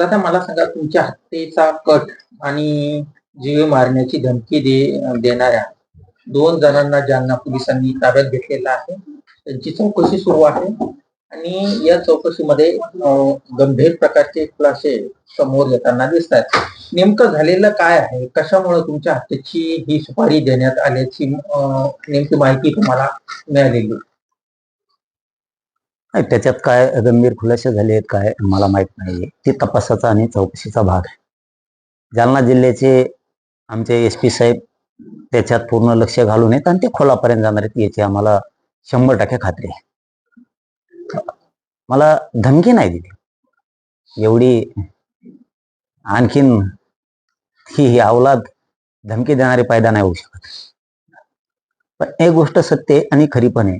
दादा मला सांगा तुमच्या हत्येचा कट आणि जीवे मारण्याची धमकी दे देणाऱ्या दोन जणांना ज्यांना पोलिसांनी ताब्यात घेतलेला आहे. त्यांची चौकशी सुरू आहे आणि या चौकशीमध्ये गंभीर प्रकारचे खुलासे समोर येताना दिसत आहेत नेमकं झालेलं काय आहे? कशामुळे तुमच्या हत्येची ही सुपारी देण्यात आल्याची नेमकी माहिती तुम्हाला मिळालेली? नाही त्याच्यात काय गंभीर खुलासे झाले आहेत काय मला माहीत नाही ते तपासाचा आणि चौकशीचा भाग आहे. जालना जिल्ह्याचे आमचे एस पी साहेब त्याच्यात पूर्ण लक्ष घालून आहेत आणि ते खोलापर्यंत जाणार आहेत याची आम्हाला शंभर टक्के खात्री आहे. मला धमकी नाही दिली. एवढी आणखीन ही ही अवलाद धमकी देणारे पैदा नाही होऊ शकत. पण एक गोष्ट सत्य आहे आणि खरी पण आहे.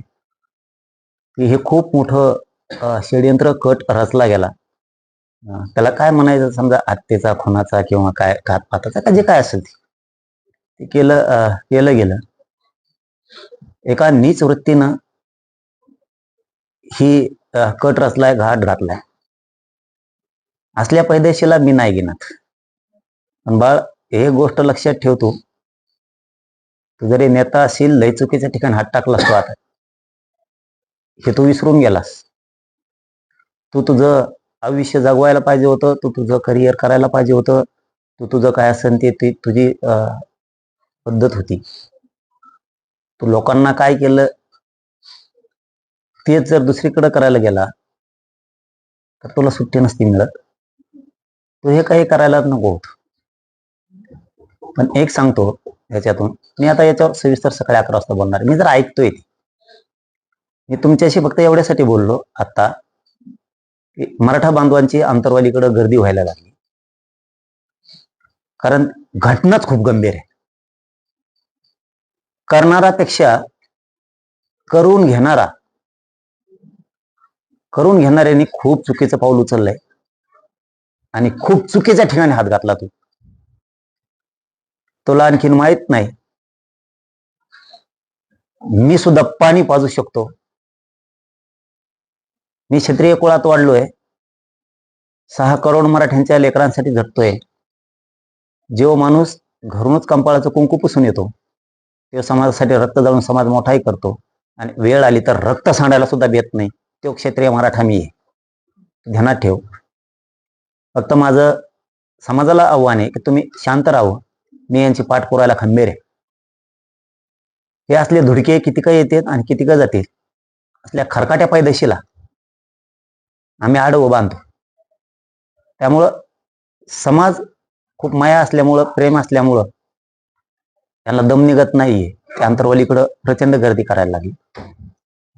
की हे खूप मोठं षडयंत्र कट रचला गेला. त्याला काय म्हणायचं? समजा हत्येचा खुनाचा किंवा काय घातपाताचा का जे काय असेल ते. केलं केलं गेलं. एका नीच वृत्तीनं ही कट रचलाय घाट घातलाय. असल्या पैदेशीला मी नाही घेणार पण बाळ हे गोष्ट लक्षात ठेवतो तू. जरी नेता असेल लय चुकीच्या ठिकाणी हात टाकला असतो आता. हे तू विसरून गेलास. तू तुझं आयुष्य जगवायला पाहिजे होतं तू तुझं करिअर करायला पाहिजे होतं तू तुझं काय असेल ते तुझी पद्धत होती. तू लोकांना काय केलं तेच जर दुसरीकडे करायला गेला तर तुला सुट्टी नसती मिळत. तू हे काही करायला नको होत. पण एक सांगतो याच्यातून. मी आता याच्यावर सविस्तर सकाळी अकरा वाजता बोलणार मी जर ऐकतोय ते मी तुमच्याशी फक्त एवढ्यासाठी बोललो आता मराठा बांधवांची आंतरवालीकडे गर्दी व्हायला लागली. कारण घटनाच खूप गंभीर आहे. करणारापेक्षा करून घेणारा करून घेणाऱ्यांनी खूप चुकीचं पाऊल उचललंय. आणि खूप चुकीच्या ठिकाणी हात घातला तू. तुला आणखीन माहीत नाही. मी सुद्धा पाणी पाजू शकतो. मी क्षत्रिय कुळात वाढलोय. सहा करोड मराठ्यांच्या लेकरांसाठी झटतोय जेव्हा माणूस घरूनच कंपाळाचं कुंकू पुसून येतो तेव्हा समाजासाठी रक्त जाळून समाज मोठाही करतो. आणि वेळ आली तर रक्त सांडायला सुद्धा भेट नाही. तो क्षेत्रीय मराठा मी आहे. ध्यानात ठेव. फक्त माझं समाजाला आव्हान आहे की तुम्ही शांत राहावं मी यांची पाठ पुरायला खंबीर आहे. हे असले धुडके किती काय येतात आणि किती काय जातील? असल्या खरकाट्या पायदेशीला आम्ही आडवं बांधतो त्यामुळं समाज खूप माया असल्यामुळं प्रेम असल्यामुळं त्यांना दम निघत नाहीये. ते अंतरवलीकडं प्रचंड गर्दी करायला लागली.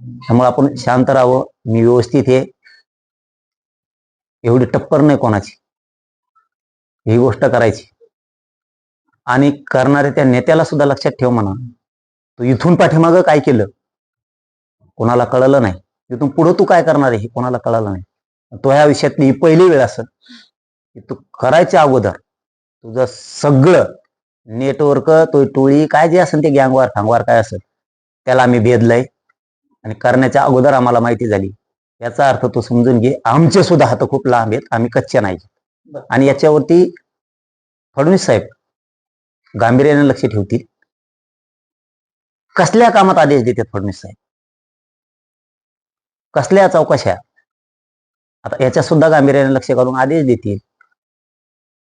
त्यामुळे आपण शांत राहावं. मी व्यवस्थित हे एवढी टप्पर नाही कोणाची. ही गोष्ट करायची. आणि करणारे त्या नेत्याला सुद्धा लक्षात ठेव म्हणा. तू इथून पाठीमागं काय केलं? कोणाला कळलं नाही. इथून पुढं तू काय करणार आहे हे कोणाला कळलं नाही. तो ह्या विषयातली ही पहिली वेळ असेल की तू करायच्या अगोदर तुझं सगळं नेटवर्क तो टोळी काय जे असेल ते गँगवार फांगवार काय असेल त्याला आम्ही भेदलंय. आणि करण्याच्या अगोदर आम्हाला माहिती झाली. याचा अर्थ तू समजून घे आमचे सुद्धा हात खूप लांब आहेत आम्ही कच्चे नाही. आणि याच्यावरती फडणवीस साहेब गांभीर्याने लक्ष ठेवतील. कसल्या कामात आदेश देतात फडणवीस साहेब? कसल्या चौकशा आता याच्या सुद्धा गांभीर्याने लक्ष घालून आदेश देतील.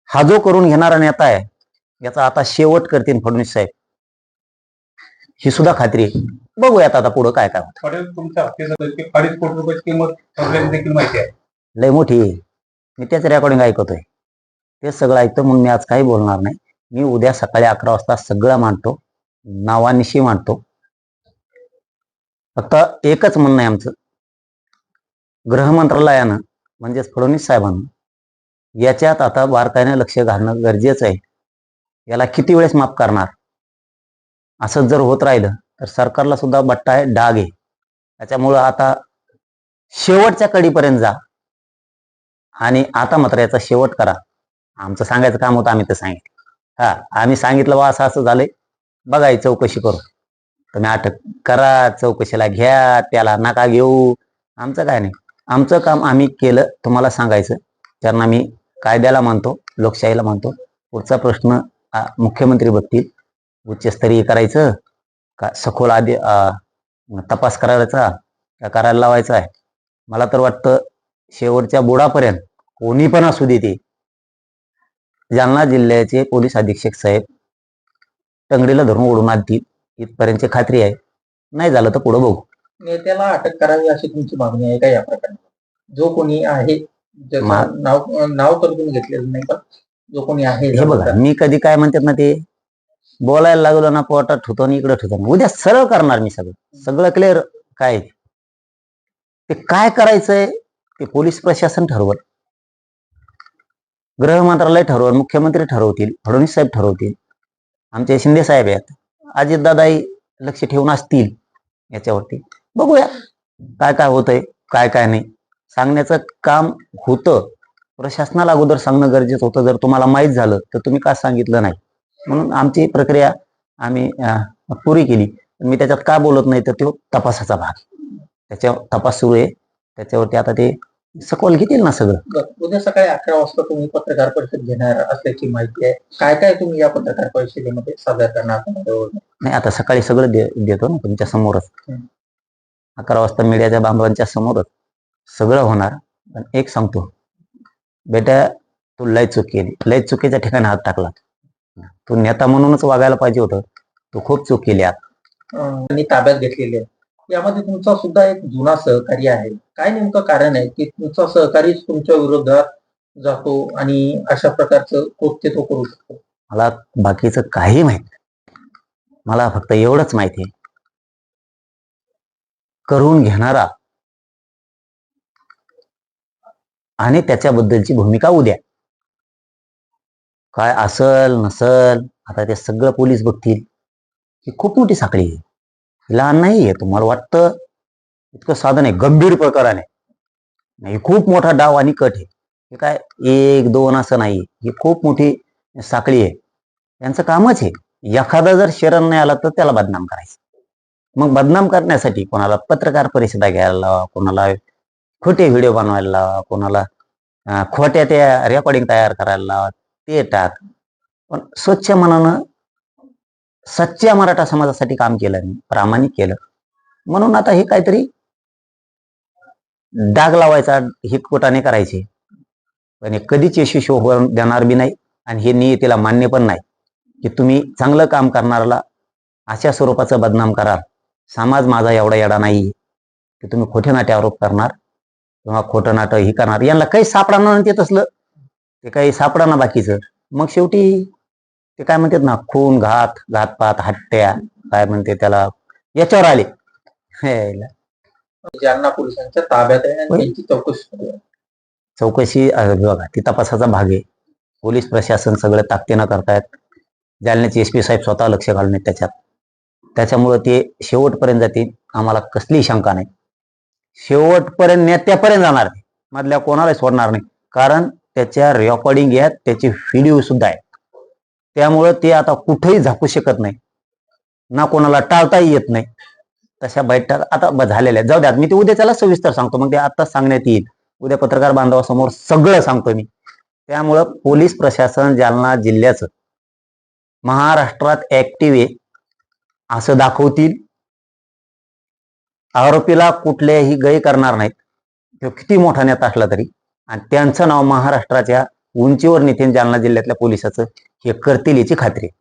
हा जो करून घेणारा नेता आहे याचा आता शेवट करतील फडणवीस साहेब. ही सुद्धा खात्री आहे. बघूयात आता पुढं काय काय होतं. लय मोठी मी त्याच रेकॉर्डिंग ऐकतोय. तेच सगळं ऐकतो म्हणून मी आज काही बोलणार नाही. मी उद्या सकाळी अकरा वाजता सगळं मांडतो. नावानिशी मांडतो. फक्त एकच म्हणणं आहे आमचं. गृह मंत्रालयानं म्हणजेच फडणवीस साहेबांना. याच्यात आता बारकाईने लक्ष घालणं गरजेचं आहे. याला किती वेळेस माफ करणार? असंच जर होत राहिलं तर सरकारला सुद्धा बट्टा आहे डाग आहे. त्याच्यामुळं आता शेवटच्या कडीपर्यंत जा. आणि आता मात्र याचा शेवट करा. आमचं सांगायचं काम होतं आम्ही ते सांगितलं. हा आम्ही सांगितलं बा असं असं झालंय. बघा चौकशी करू. तुम्ही अटक करा चौकशीला घ्या त्याला नका घेऊ. आमचं काय नाही. आमचं काम आम्ही केलं तुम्हाला सांगायचं. त्यांना आम्ही कायद्याला मानतो लोकशाहीला मानतो. पुढचा प्रश्न मुख्यमंत्री बघतील. उच्चस्तरीय करायचं का सखोल आधी तपास करायचा का करायला लावायचा आहे? मला तर वाटतं शेवटच्या बुडापर्यंत कोणी पण असू देते जालना जिल्ह्याचे पोलीस अधीक्षक साहेब टंगडीला धरून ओढून आणतील. इथपर्यंतची खात्री आहे. नाही झालं तर पुढं बघू. नेत्याला अटक करावी अशी तुमची मागणी आहे का या प्रकरणात जो कोणी आहे ज्याचं नाव नाव तर तुम्ही घेतलेलं नाही पण जो कोणी आहे हे बघा मी कधी काय म्हणतात ना ते बोलायला लागलो ना पोटात ठेवतो आणि इकडे ठेवतो उद्या सरळ करणार मी सगळं. सगळं क्लिअर काय. ते काय करायचंय ते पोलीस प्रशासन ठरवल. गृह मंत्रालय ठरवल मुख्यमंत्री ठरवतील फडणवीस साहेब ठरवतील. आमचे शिंदे साहेब आहेत. अजितदादाही लक्ष ठेवून असतील याच्यावरती. बघूया. काय काय होतंय काय काय नाही. सांगण्याचं काम होतं. प्रशासनाला अगोदर सांगणं गरजेचं होतं. जर तुम्हाला माहीत झालं तर तुम्ही का सांगितलं नाही? म्हणून आमची प्रक्रिया आम्ही पुरी केली. मी त्याच्यात का बोलत नाही तर तो तपासाचा भाग. त्याच्या तपास सुरू आहे. त्याच्यावरती आता ते सखोल घेतील ना सगळं. उद्या सकाळी अकरा वाजता तुम्ही पत्रकार परिषद घेणार असल्याची माहिती आहे. काय काय तुम्ही या पत्रकार परिषदेमध्ये सादर करणार? नाही आता सकाळी सगळं दे, देतो ना तुमच्या समोरच. अकरा वाजता मीडियाच्या बांधवांच्या समोरच सगळं होणार. पण एक सांगतो बेटा तू लय चूक केली लय चुकीच्या ठिकाणी हात टाकला. तू नेता म्हणूनच वागायला पाहिजे होतं. तू खूप चूक केली त्यांनी ताब्यात घेतलेले आहे. यामध्ये तुमचा सुद्धा एक जुना सहकारी आहे. काय नेमकं कारण आहे की तुमचा सहकारीच तुमच्या विरोधात जातो आणि अशा प्रकारचं कृत्य तो करू शकतो? मला बाकीचं काही माहीत नाही. मला फक्त एवढंच माहिती आहे. करून घेणारा. आणि त्याच्याबद्दलची भूमिका उद्या. काय असल नसल आता ते सगळं पोलीस बघतील. ही खूप मोठी साखळी आहे. लहान नाही आहे तुम्हाला वाटतं? इतकं साधन आहे गंभीर प्रकाराने नाही खूप मोठा डाव आणि कट आहे. हे काय एक दोन असं नाही. ही खूप मोठी साखळी आहे. त्यांचं कामच आहे. एखादा जर शरण नाही आला तर त्याला बदनाम करायचं. मग बदनाम करण्यासाठी कोणाला पत्रकार परिषदा घ्यायला लावा कोणाला खोटे व्हिडिओ बनवायला लावा कोणाला खोट्या त्या रेकॉर्डिंग तयार करायला लावा ते टाक. पण स्वच्छ मनानं सच्च्या मराठा समाजासाठी काम केलं मी प्रामाणिक केलं. म्हणून आता हे काहीतरी डाग लावायचा हितकोटाने करायचे. पण हे कधीच यशस्वी होऊन देणार बी नाही आणि हे नियतीला मान्य पण नाही. की तुम्ही चांगलं काम करणाऱ्याला अशा स्वरूपाचं बदनाम कराल. समाज माझा एवढा येडा नाही की तुम्ही खोटे नाटे आरोप करणार किंवा खोटं नाटं ही करणार. यांना काही सापडणार नाही ते तसलं. ते काही सापडणार बाकीचं. मग शेवटी ते काय म्हणतात ना खून घात घातपात हत्या काय म्हणते त्याला? याच्यावर आले. जालना पोलिसांच्या ताब्यात आहे चौकशी चौकशी बघा ती तपासाचा भाग आहे. पोलीस प्रशासन सगळं ताकदीनं करतायत. जालन्याचे एस पी साहेब स्वतः लक्ष घालून त्याच्यात. त्याच्यामुळं ते शेवटपर्यंत जातील. आम्हाला कसली शंका नाही. शेवटपर्यंत नेत्यापर्यंत जाणार मधल्या कोणालाही सोडणार नाही. कारण त्याच्या रेकॉर्डिंग आहेत त्याचे व्हिडिओ सुद्धा आहेत. त्यामुळं ते आता कुठेही झाकू शकत नाही. ना कोणाला टाळताही येत नाही. तशा बैठक आता झालेल्या आहेत. जाऊ द्या मी ते उद्या त्याला सविस्तर सांगतो. मग ते आता सांगण्यात येईल. उद्या पत्रकार बांधवासमोर सगळं सांगतो मी. त्यामुळं पोलीस प्रशासन जालना जिल्ह्याचं महाराष्ट्रात ऍक्टिव्ह आहे. असं दाखवतील. आरोपीला कुठल्याही गय करणार नाहीत. तो किती मोठा नेता असला तरी. आणि त्यांचं नाव महाराष्ट्राच्या उंचीवर नेते जालना जिल्ह्यातल्या पोलिसाचं हे करतील याची खात्री आहे.